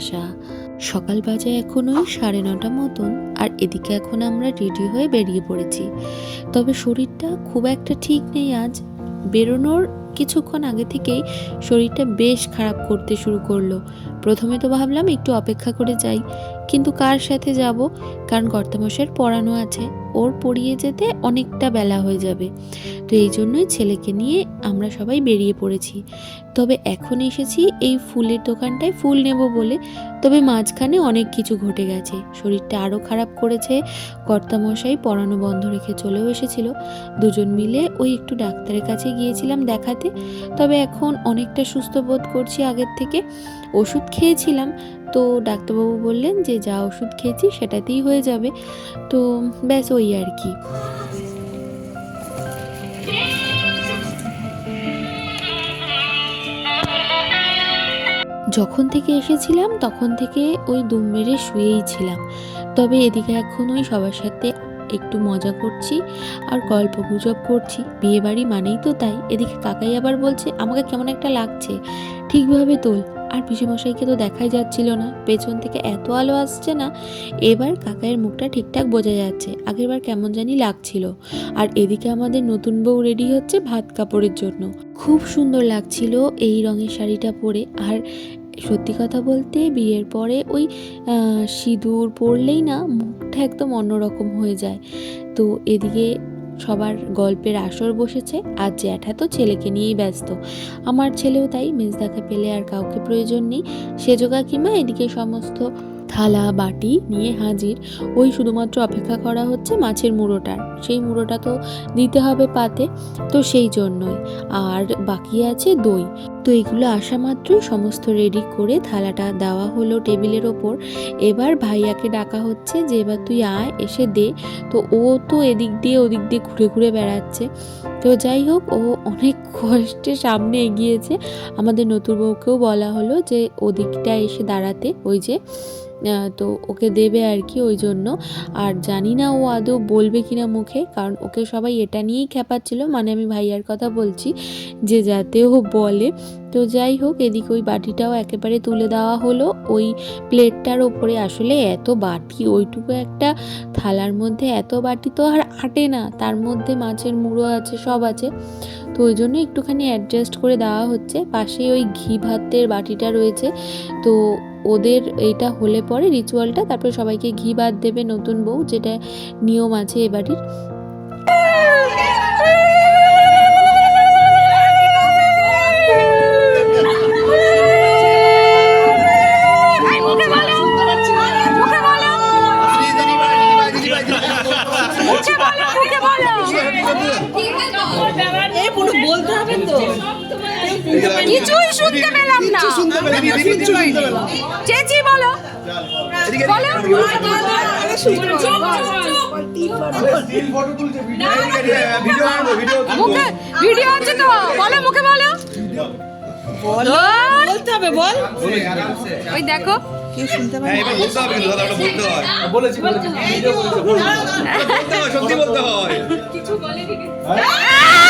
প্রিয়াশা সকাল বাজে এখন ওই সাড়ে নটা মতন, আর এদিকে এখন আমরা রেডি হয়ে বেরিয়ে পড়েছি। তবে শরীরটা খুব একটা ঠিক নেই আজ। বেরোনোর কিছুক্ষণ আগে থেকেই শরীরটা বেশ খারাপ করতে শুরু করল। প্রথমে তো ভাবলাম একটু অপেক্ষা করে যাই, কিন্তু কার সাথে যাব? কারণ কর্তামশাইয়ের পড়ানো আছে। ওর পড়িয়ে যেতে অনেকটা বেলা হয়ে যাবে। তো এই জন্যই ছেলেকে নিয়ে আমরা সবাই বেরিয়ে পড়েছি। তবে এখন এসেছি এই ফুলের দোকানটায় ফুল নেব বলে। তবে মাঝখানে অনেক কিছু ঘটে গেছে। শরীরটা আরও খারাপ করেছে। কর্তামশাই পড়ানো বন্ধ রেখে চলেও এসেছিল। দুজন মিলে ওই একটু ডাক্তারের কাছে গিয়েছিলাম দেখাতে। তবে এখন অনেকটা সুস্থ বোধ করছি আগের থেকে। ওষুধ খেয়েছিলাম। তো ডাক্তারবাবু বললেন যে যা ওষুধ খেয়েছি সেটাতেই হয়ে যাবে। তো ব্যাস ওই আর কি। যখন থেকে এসেছিলাম, তখন থেকে ওই দুম মেরে শুয়েই ছিলাম। তবে এদিকে এখন ওই সবার সাথে একটু মজা করছি আর গল্প গুজব করছি। বিয়ে বাড়ি মানেই তো তাই। এদিকে কাকাই আবার বলছে, আমাকে কেমন একটা লাগছে। ঠিকভাবে তোল। আর পিসেমশাইকে তো দেখাই যাচ্ছিল না। পেছন থেকে এত আলো আসছে না, এবার কাকাইয়ের মুখটা ঠিকঠাক বোঝা যাচ্ছে। আগেরবার কেমন জানি লাগছিল। আর এদিকে আমাদের নতুন বউ রেডি হচ্ছে ভাত কাপড়ের জন্য। খুব সুন্দর লাগছিল এই রঙের শাড়িটা পরে। আর সত্যি কথা বলতে বিয়ের পরে ওই সিঁদুর পরলেই না মুখটা একদম অন্যরকম হয়ে যায়। তো এদিকে সবার গল্পের আসর বসেছে আর জ্যাঠা তো ছেলেকে নিয়েই ব্যস্ত। আমার ছেলেও তাই মেজদাকে পেলে আর কাউকে প্রয়োজন নেই। সেজো কাকিমা এদিকে সমস্ত থালা, বাটি নিয়ে হাজির। ওই শুধুমাত্র অপেক্ষা করা হচ্ছে মাছের মুড়োটার। সেই মুড়োটা তো দিতে হবে পাতে। তো সেই জন্যই। আর বাকি আছে দই। তো এগুলো আসা মাত্রই সমস্ত রেডি করে থালাটা দেওয়া হলো টেবিলের ওপর। এবার ভাইয়াকে ডাকা হচ্ছে যে, এবার তুই আয়, এসে দে। তো ও তো এদিক দিয়ে ওদিক দিয়ে ঘুরে ঘুরে বেড়াচ্ছে। তো যাই হোক, ও অনেক কষ্টে সামনে এগিয়েছে। আমাদের নতুন বউকেও বলা হলো যে ওদিকটা এসে দাঁড়াতে। ওই যে তো ওকে দেবে আর কি ওই জন্য। আর জানি না ও আদৌ বলবে কিনা মুখে, কারণ ওকে সবাই এটা নিয়েই খেপাচ্ছিল। মানে আমি ভাইয়ার কথা বলছি যে যাতে ও বলে। তো যাই হোক, এদিকে ওই বাটিটাও একেবারে তুলে দেওয়া হলো। ওই প্লেটটার ওপরে আসলে এত বাটি, ওইটুকু একটা থালার মধ্যে এত বাটি তো আর আটে না। তার মধ্যে মাছের মুড়ো আছে, সব আছে। তো ওই জন্য একটুখানি অ্যাডজাস্ট করে দেওয়া হচ্ছে। পাশে ওই ঘি ভাতের বাটিটা রয়েছে। তো ওদের এইটা হলে পরে রিচুয়ালটা তারপরে সবাইকে ঘি বাদ দেবে নতুন বউ যেটা নিয়ম আছে এ বাড়ির। বলতে হবে তো। কিছুই শুনতে পেলাম না। চেঁচি বলো। বলো। ভিডিও আছে তো বলো মুখে বলো। বলতে হবে বল। ওই দেখো। কেউ শুনতে পারে হ্যাঁ এবার বলতে হবে কিন্তু দাদা বলতে হয়। বলেছি বলতে হয় সত্যি বলতে হয়। ওই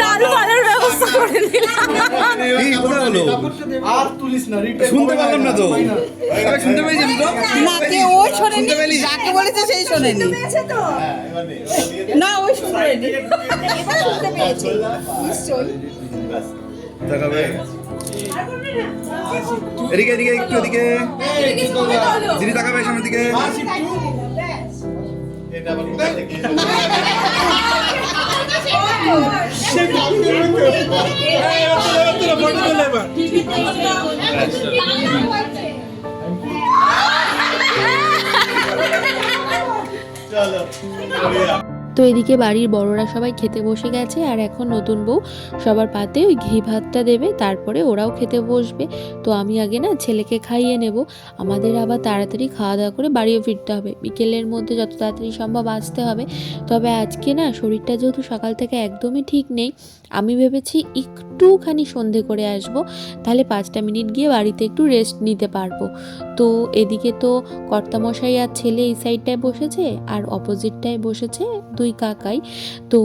দারু ভালোর ব্যবস্থা করে দিলাম কি করে হলো। আর তুলিস না শুনতে পারলাম না তো। শুনতে পেয়েছেন তো? না কে ওই শোনেনি শুনতে পেলি? যাকে বলেছে সেই শোনেনি। না ওই শুনেনি। দেখাবে এদিকে এদিকে একটু এদিকে। দিদি তাকাবে সামনের দিকে। এটা আবার কোথা থেকে চলো তো এদিকে বাড়ির বড়রা সবাই খেতে বসে গেছে আর এখন নতুন বউ সবার পাতে ওই ঘি ভাতটা দেবে, তারপরে ওরাও খেতে বসবে। তো আমি আগে না ছেলেকে খাইয়ে নেব, আমাদের আবার তাড়াতাড়ি খাওয়া দাওয়া করে বাড়িও ফিরতে হবে। বিকেলের মধ্যে যত তাড়াতাড়ি সম্ভব আসতে হবে। তবে আজকে না শরীরটা যেহেতু সকাল থেকে একদমই ঠিক নেই আমি ভেবেছি একটুখানি সন্ধে করে আসব, তাহলে পাঁচটা মিনিট গিয়ে বাড়িতে একটু রেস্ট নিতে পারব। তো এদিকে তো কর্তামশাই আর ছেলে এই সাইডটায় বসেছে, আর অপোজিটটায় বসেছে দুই কাকাই। তো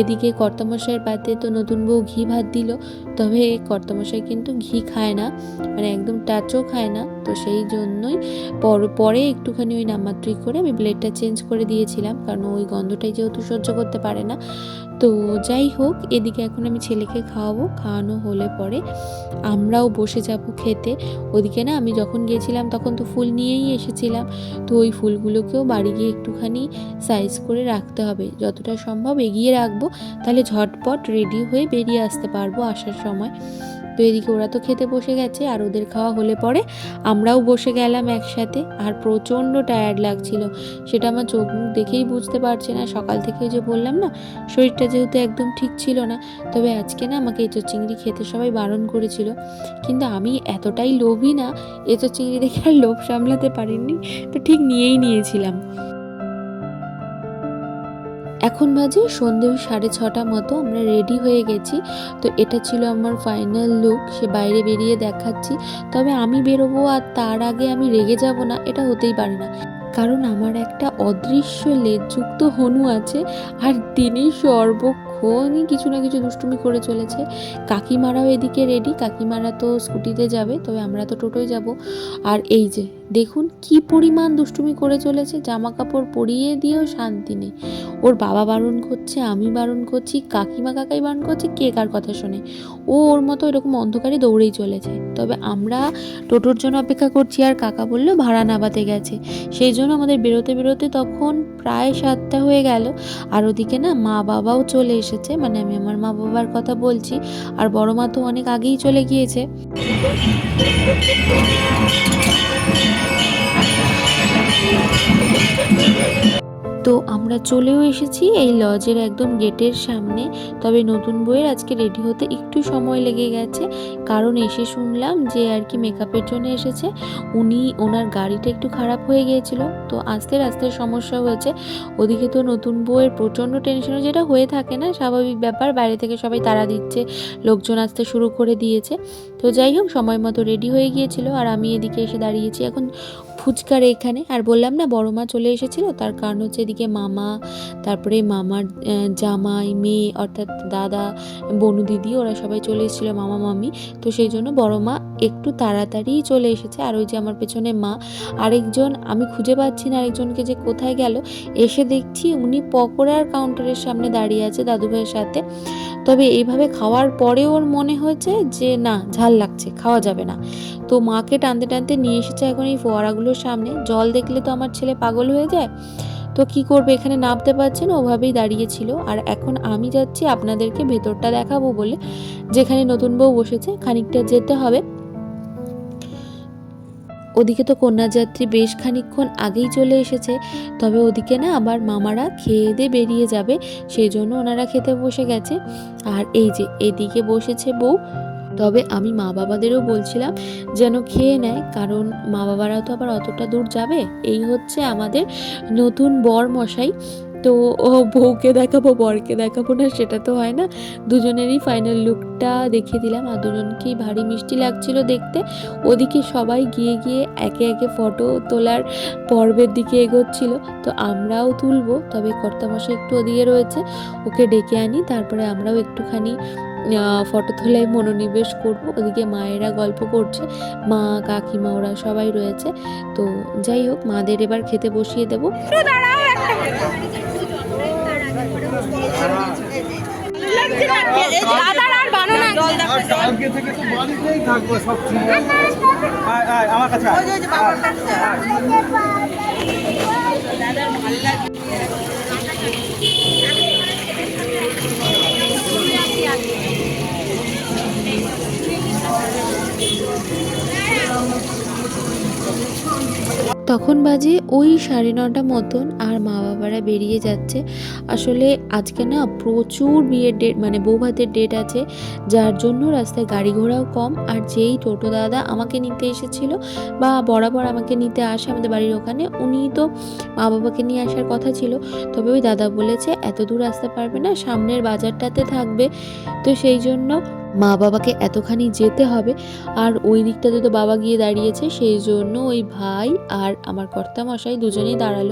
এদিকে কর্তামশাইয়ের পাতে তো নতুন বউ ঘি ভাত দিল, তবে কর্তামশাই কিন্তু ঘি খায় না মানে একদম টাচও খায় না। তো সেই জন্যই পর, পরে একটুখানি ওই নামাত্রিক করে আমি ব্লেডটা চেঞ্জ করে দিয়েছিলাম, কারণ ওই গন্ধটাই যেহেতু সহ্য করতে পারে না। তো যাই হোক, এদিকে এখন আমি ছেলেকে খাওয়াবো, খাওয়ানো হলে পরে আমরাও বসে যাব খেতে। ওদিকে না, আমি যখন গিয়েছিলাম তখন তো ফুল নিয়েই এসেছিলাম। তো ওই ফুলগুলোকেও বাড়ি গিয়ে একটুখানি সাইজ করে রাখতে হবে। যতটা সম্ভব এগিয়ে রাখব, তাহলে ঝটপট রেডি হয়ে বেরিয়ে আসতে পারব আসার সময়। তো এদিকে ওরা তো খেতে বসে গেছে আর ওদের খাওয়া হলে পরে আমরাও বসে গেলাম একসাথে। আর প্রচণ্ড টায়ার্ড লাগছিল। সেটা আমার চোখ মুখ দেখেই বুঝতে পারছে না। সকাল থেকে যে বললাম না, শরীরটা যেহেতু একদম ঠিক ছিল না, তবে আজকে না আমাকে এঁচো চিংড়ি খেতে সবাই বারণ করেছিল। কিন্তু আমি এতটাই লোভী না এঁচো চিংড়ি দেখে আর লোভ সামলাতে পারিনি, তো ঠিক নিয়েই নিয়েছিলাম। এখন বাজে সন্ধে সাড়ে ছটা মতো, আমরা রেডি হয়ে গেছি। তো এটা ছিল আমার ফাইনাল লুক সে বাইরে বেরিয়ে দেখাচ্ছি। তবে আমি বেরোবো আর তার আগে আমি রেগে যাব না, এটা হতেই পারে না। কারণ আমার একটা অদৃশ্য লেজযুক্ত হনু আছে, আর তিনি সর্বক্ষণই কিছু না কিছু দুষ্টুমি করে চলেছে। কাকিমারাও এদিকে রেডি কাকিমারা তো স্কুটিতে যাবে, তবে আমরা তো টোটোয় যাব। আর এই যে, দেখুন কি পরিমাণ দুষ্টুমি করে চলেছে জামা কাপড় পরিয়ে দিয়েও শান্তি নেই। ওর বাবা বারণ করছে, আমি বারণ করছি, কাকিমা কাকাই বারণ করছে, কে কার কথা শোনে? ও ওর মতো এরকম অন্ধকারে দৌড়েই চলেছে। তবে আমরা টোটোর জন্য অপেক্ষা করছি, আর কাকা বলল, ভাড়া নামাতে গেছে। সেই জন্য আমাদের বেরোতে বেরোতে তখন প্রায় সাতটা হয়ে গেল। আর ওদিকে না মা বাবাও চলে এসেছে মানে আমি আমার মা বাবার কথা বলছি। আর বড় মা তো অনেক আগেই চলে গিয়েছে। তো আমরা চলেও এসেছি এই লজের একদম গেটের সামনে। তবে নতুন বইয়ের আজকে রেডি হতে একটু সময় লেগে গেছে। কারণ এসে শুনলাম যে আর কি মেকআপের জন্য এসেছে। উনি, ওনার গাড়িটা একটু খারাপ হয়ে গিয়েছিল। তো আস্তে আস্তে সমস্যা হয়েছে। ওদিকে তো নতুন বইয়ের প্রচণ্ড টেনশনও যেটা হয়ে থাকে না, স্বাভাবিক ব্যাপার। বাইরে থেকে সবাই তাড়া দিচ্ছে, লোকজন আসতে শুরু করে দিয়েছে। তো যাই হোক, সময় মতো রেডি হয়ে গিয়েছিল। আর আমি এদিকে এসে দাঁড়িয়েছি। এখন ফুচকার এখানে। আর বললাম না, বড় মা চলে এসেছিল, তার কারণ হচ্ছে এদিকে মামা, তারপরে মামার জামাই, মেয়ে, অর্থাৎ দাদা, বনু দিদি, ওরা সবাই চলে এসেছিল, মামা, মামি। তো সেই জন্য বড় মা একটু তাড়াতাড়ি চলে এসেছে। আর ওই যে আমার পেছনে মা, আরেকজন, আমি খুঁজে পাচ্ছি না আরেকজনকে যে কোথায় গেল। এসে দেখছি উনি পকোড়ার কাউন্টারের সামনে দাঁড়িয়ে আছে দাদু ভাইয়ের সাথে। তবে এইভাবে খাওয়ার পরে ওর মনে হয়েছে যে, না, ঝাল লাগছে, খাওয়া যাবে না। তো মাকে টানতে টানতে নিয়ে এসেছে এখন এই ফোয়ারাগুলোর সামনে। জল দেখলে তো আমার ছেলে পাগল হয়ে যায়। তো কি করবে? এখানে নামতে পারছে না, ওভাবেই দাঁড়িয়েছিল আর এখন আমি যাচ্ছি আপনাদেরকে ভেতরটা দেখাবো বলে। যেখানে নতুন বউ বসেছে, খানিকটা যেতে হবে। ওদিকে তো কন্যাযাত্রী বেশ খানিকক্ষণ আগেই চলে এসেছে। তবে ওদিকে না আবার মামারা খেয়ে দিয়ে বেরিয়ে যাবে। সেই জন্য ওনারা খেতে বসে গেছে। আর এই যে, এদিকে বসেছে বউ। তবে আমি মা বাবাদেরও বলছিলাম যেন খেয়ে নেয়, কারণ মা বাবারা তো আবার অতটা দূর যাবে। এই হচ্ছে আমাদের নতুন বর মশাই তো ও বউকে দেখাবো, বরকে দেখাবো না, সেটা তো হয় না। দুজনেরই ফাইনাল লুকটা দেখিয়ে দিলাম। আর দুজনকেই ভারী মিষ্টি লাগছিল দেখতে। ওদিকে সবাই গিয়ে গিয়ে একে একে ফটো তোলার পর্বের দিকে এগোচ্ছিল। তো আমরাও তুলবো, তবে কর্তামশাই একটু ওদিকে রয়েছে। ওকে ডেকে আনি, তারপরে আমরাও একটুখানি ফটো তোলায় মনোনিবেশ করব। ওদিকে মায়েরা গল্প করছে, মা, কাকিমা, ওরা সবাই রয়েছে। তো যাই হোক, মাদের এবার খেতে বসিয়ে দেবো। তখন বাজে ওই সাড়ে নটা মতন আর মা বাবারা বেরিয়ে যাচ্ছে। আসলে আজকে না প্রচুর বিয়ের ডেট মানে বউ ভাতের ডেট আছে, যার জন্য রাস্তায় গাড়ি ঘোড়াও কম। আর যেই টোটো দাদা আমাকে নিতে এসেছিল বা বরাবর আমাকে নিতে আসে আমাদের বাড়ির ওখানে, উনি তো মা বাবাকে নিয়ে আসার কথা ছিল। তবে ওই দাদা বলেছে, এত দূর আসতে পারবে না, সামনের বাজারটাতে থাকবে। তো সেই জন্য মা বাবাকে এতখানি যেতে হবে। আর ওই দিকটাতে তো বাবা গিয়ে দাঁড়িয়েছে, সেই জন্য ওই ভাই আর আমার কর্তামশাই দুজনেই দাঁড়াল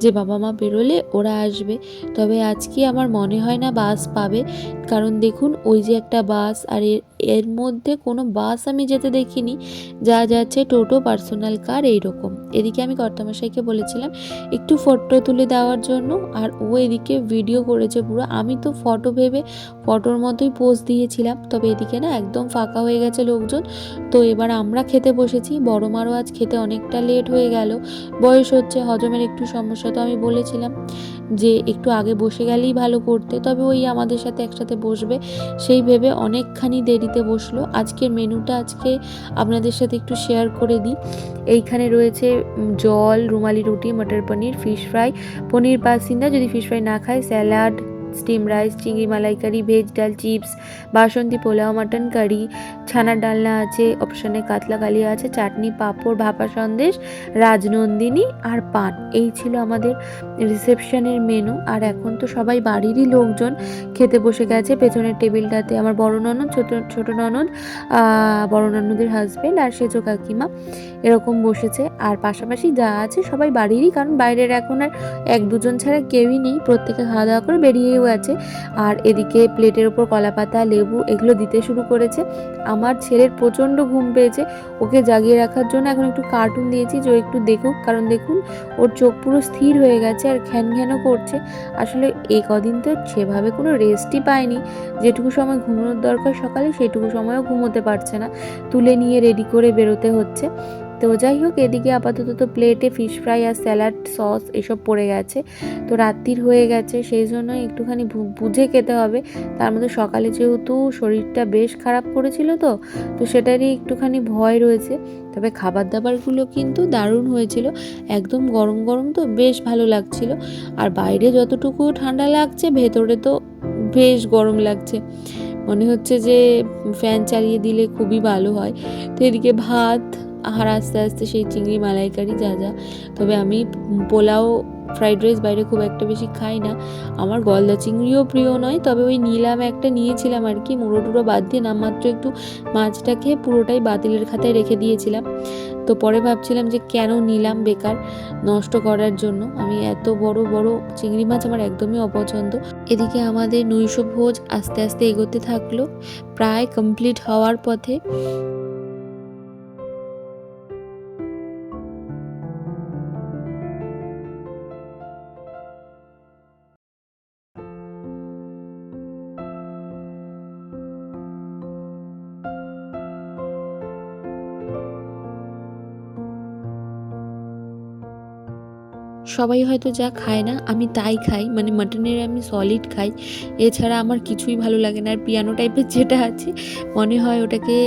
যে বাবা মা বেরোলে ওরা আসবে। তবে আজকে আমার মনে হয় না বাস পাবে। কারণ দেখুন, ওই যে একটা বাস আর এর এর মধ্যে কোনো বাস আমি যেতে দেখিনি। যা যাচ্ছে টোটো, পার্সোনাল কার এইরকম। এদিকে আমি কর্তামশাইকে বলেছিলাম, একটু ফটো তুলে দেওয়ার জন্য। আর ও এদিকে ভিডিও করেছে পুরো। আমি তো ফটো ভেবে ফটোর মতোই পোজ দিয়েছিলাম। তবে এদিকে না? একদম ফাঁকা হয়ে গেছে লোকজন। তো এবার আমরা খেতে বসেছি। বড় মারও আজ খেতে অনেকটা লেট হয়ে গেল। বয়স হচ্ছে, হজমের একটু সমস্যা তো আমি বলেছিলাম যে একটু আগে বসে গেলেই ভালো করতে। তবে ওই আমাদের সাথে একসাথে বসবে। সেই ভেবে অনেকখানি দেরিতে বসল। আজকের মেনুটা আজকে আপনাদের সাথে একটু শেয়ার করে দিই। এইখানে রয়েছে জল, রুমালি রুটি, মটর পনির ফিশ ফ্রাই পনির বাসিন্দা যদি ফিশ ফ্রাই না খায় স্যালাড স্টিম রাইস চিংড়ি মালাইকারি ভেজ ডাল chips basanti pulao mutton curry ছানার ডালনা আছে অপশানে কাতলা কালিয়া আছে, চাটনি, পাঁপড়, ভাপা সন্দেশ, রাজনন্দিনী আর পান। এই ছিল আমাদের রিসেপশনের মেনু আর এখন তো সবাই বাড়িরই লোকজন খেতে বসে গেছে। পেছনের টেবিলটাতে আমার বড় ননদ, ছোট ছোট ননদ বড় ননদের হাজবেন্ড আর সেজো কাকিমা এরকম বসেছে। আর পাশাপাশি যা আছে সবাই বাড়িরই, কারণ বাইরের এখন আর এক দুজন ছাড়া কেউই নেই। প্রত্যেকে খাওয়া দাওয়া করে বেরিয়েও আছে আর এদিকে প্লেটের ওপর কলাপাতা, লেবু এগুলো দিতে শুরু করেছে। আমার ছেলের প্রচণ্ড ঘুম পেয়েছে। ওকে জাগিয়ে রাখার জন্য এখন একটু কার্টুন দিয়েছি যে একটু দেখুক। কারণ দেখুন, ওর চোখ পুরো স্থির হয়ে গেছে আর ঘ্যান ঘ্যানও করছে। আসলে এই কদিন তো সেভাবে কোনো রেস্টই পায়নি যেটুকু সময় ঘুমানোর দরকার সকালে, সেটুকু সময়ও ঘুমোতে পারছে না। তুলে নিয়ে রেডি করে বেরোতে হচ্ছে। তো যাই হোক, এদিকে আপাতত তো প্লেটে ফিশ ফ্রাই আর স্যালাড সস এসব পড়ে গেছে। তো রাত্রির হয়ে গেছে, সেই জন্য একটুখানি বুঝে খেতে হবে। তার মধ্যে সকালে যেহেতু শরীরটা বেশ খারাপ করেছিল তো তো সেটারই একটুখানি ভয় রয়েছে। তবে খাবার দাবারগুলো কিন্তু দারুণ হয়েছিল, একদম গরম গরম তো বেশ ভালো লাগছিল। আর বাইরে যতটুকু ঠান্ডা লাগছে, ভেতরে তো বেশ গরম লাগছে। মনে হচ্ছে যে ফ্যান চালিয়ে দিলে খুবই ভালো হয়। তো এদিকে ভাত আর আস্তে আস্তে সেই চিংড়ি মালাইকারি যা যা। তবে আমি পোলাও ফ্রাইড রাইস বাইরে খুব একটা বেশি খাই না। আমার গলদা চিংড়িও প্রিয় নয়, তবে ওই নিলাম একটা নিয়েছিলাম আর কি, মুড়ো টুড়ো বাদ দিয়ে নামমাত্র একটু মাছটা খেয়ে পুরোটাই বাতিলের খাতায় রেখে দিয়েছিলাম। তো পরে ভাবছিলাম যে কেন নিলাম বেকার নষ্ট করার জন্য? আমি এত বড় বড় চিংড়ি মাছ আমার একদমই অপছন্দ। এদিকে আমাদের নৈশ ভোজ আস্তে আস্তে এগোতে থাকল, প্রায় কমপ্লিট হওয়ার পথে। সবাই হয়তো যা খায় না, আমি তাই খাই। মানে মাটনের আমি সলিড খাই। এছাড়া আমার কিছুই ভালো লাগে না। আর পিয়ানো টাইপের যেটা আছে, মনে হয় ওটাকে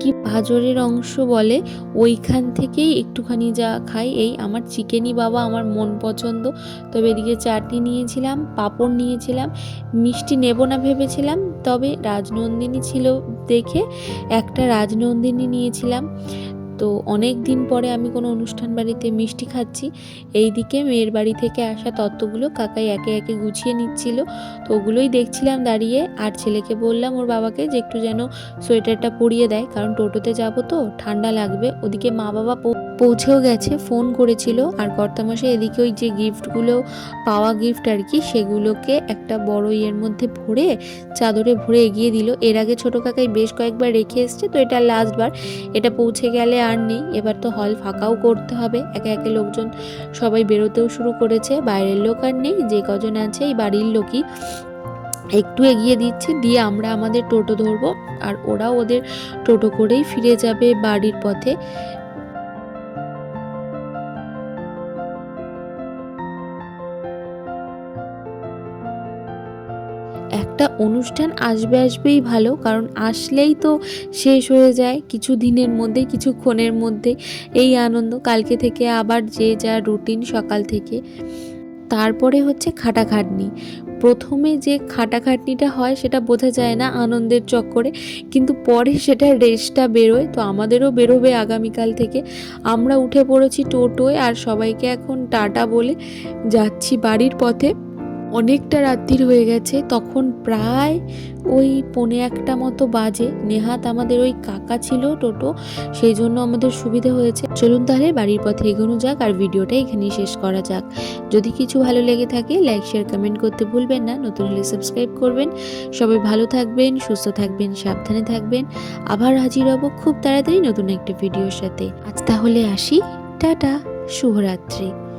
কি পাঁজরের অংশ বলে, ওইখান থেকেই একটুখানি যা খাই। এই আমার চিকেনই বাবা আমার মন পছন্দ। তবে এদিকে চাটনি নিয়েছিলাম, পাঁপড় নিয়েছিলাম, মিষ্টি নেব না ভেবেছিলাম। তবে রাজনন্দিনী ছিল দেখে একটা রাজনন্দিনী নিয়েছিলাম। তো অনেক দিন পরে আমি কোনো অনুষ্ঠান বাড়িতে মিষ্টি খাচ্ছি। এই দিকে মেয়ের বাড়ি থেকে আসা তত্ত্বগুলো কাকাই একে একে গুছিয়ে নিচ্ছিল। তো ওগুলোই দেখছিলাম দাঁড়িয়ে। আর ছেলেকে বললাম, ওর বাবাকে যে একটু যেন সোয়েটারটা পরিয়ে দেয়, কারণ টোটোতে যাব তো, ঠান্ডা লাগবে। ওদিকে মা বাবা পৌঁছেও গেছে, ফোন করেছিল। আর কর্তামশাই এদিকে ওই যে গিফটগুলো পাওয়া গিফট আর কি, সেগুলোকে একটা বড় ইয়ের মধ্যে ভরে চাদরে ভরে এগিয়ে দিল। এর আগে ছোটো কাকাই বেশ কয়েকবার রেখে এসছে, তো এটা লাস্টবার এটা পৌঁছে গেলে আর নেই, এবার তো হল ফাঁকাও করতে হবে। একে একে লোকজন সবাই বেরোতেও শুরু করেছে, বাইরের লোক আর নেই, যে কজন আছে এই বাড়ির লোকই। একটু এগিয়ে দিচ্ছে, দিয়ে আমরা আমাদের টোটো ধরবো। আর ওরা ওদের টোটো করেই ফিরে যাবে বাড়ির পথে। একটা অনুষ্ঠান আসবে আসবেই ভালো, কারণ আসলেই তো শেষ হয়ে যায় কিছু দিনের মধ্যে কিছুক্ষণের মধ্যে এই আনন্দ। কালকে থেকে আবার যে যা রুটিন সকাল থেকে। তারপরে হচ্ছে খাটাখাটনি। প্রথমে যে খাটাখাটনিটা হয় সেটা বোঝা যায় না আনন্দের চক্করে, কিন্তু পরে সেটা রেসটা বেরোয়। তো আমাদেরও বেরোবে আগামীকাল থেকে। আমরা উঠে পড়েছি টোটোয় আর সবাইকে এখন টাটা বলে যাচ্ছি বাড়ির পথে। অনেকটা রাত্রির হয়ে গেছে, তখন প্রায় ওই পৌনে একটা মতো বাজে। নেহাত আমাদের ওই কাকা ছিল, টোটো, সেই জন্য আমাদের সুবিধা হয়েছে। চলুন তাহলে বাড়ির পথে এগোনো যাক আর ভিডিওটা এখানেই শেষ করা যাক। যদি কিছু ভালো লেগে থাকে লাইক শেয়ার কমেন্ট করতে ভুলবেন না, নতুন হলে সাবস্ক্রাইব করবেন। সবাই ভালো থাকবেন, সুস্থ থাকবেন, সাবধানে থাকবেন। আবার হাজির হব খুব তাড়াতাড়ি নতুন একটা ভিডিওর সাথে। আজ তাহলে আসি। টাটা, শুভরাত্রি।